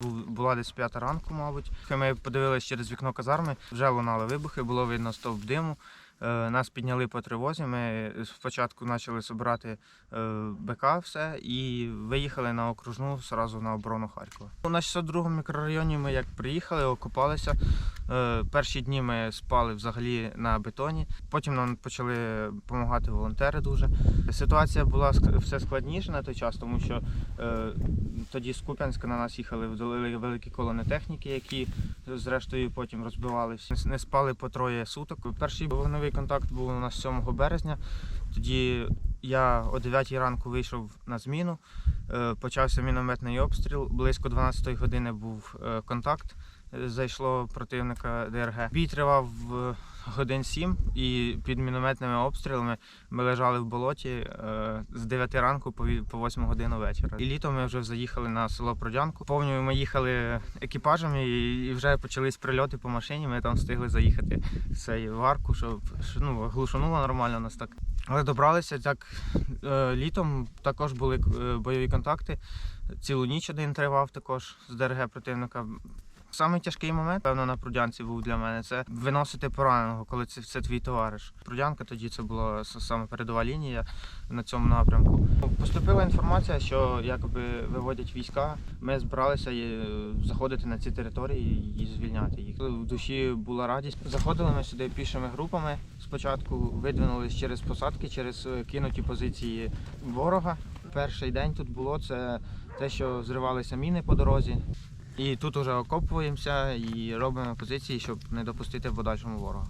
Бу- Була десь п'ята ранку, мабуть. Ми подивилися через вікно казарми, вже лунали вибухи, було видно стовп диму. Е, Нас підняли по тривозі. Ми спочатку почали збирати е, БК все і виїхали на окружну зразу на оборону Харкова. У На 602 мікрорайоні ми як приїхали, окопалися. Е, Перші дні ми спали взагалі на бетоні. Потім нам почали допомагати волонтери дуже. Ситуація була все складніше на той час, тому що тоді з Куп'янська на нас їхали вдали великі колони техніки, які зрештою потім розбивалися. Не спали по троє суток. Перший вогневий контакт був у нас 7 березня. Тоді я о 9 ранку вийшов на зміну. Е, Почався мінометний обстріл. Близько 12 години був е, контакт. Зайшло противника ДРГ. Бій тривав е, годин 7 і під мінометними обстрілами ми лежали в болоті е, з 9 ранку по ві- 8 годину вечора. І літом ми вже заїхали на село Продянку. Повністю ми їхали екіпажами і, вже почались прильоти по машині. Ми там встигли заїхати в цей в арку, щоб ну, глушануло нормально нас так. Але добралися так е, літом. Також були бойові контакти. Цілу ніч один тривав також з ДРГ противника. Самий тяжкий момент, певно, на Прудянці був для мене це виносити пораненого, коли це, це твій товариш. Прудянка тоді це була саме передова лінія на цьому напрямку. Поступила інформація, що якоби виводять війська. Ми збиралися е, заходити на ці території і звільняти їх. В душі була радість. Заходили ми сюди пішими групами. Спочатку видвинулись через посадки, через е, кинуті позиції ворога. Перший день тут було це те, що зривалися міни по дорозі. І тут уже окопуємося і робимо позиції, щоб не допустити в подальшому ворога.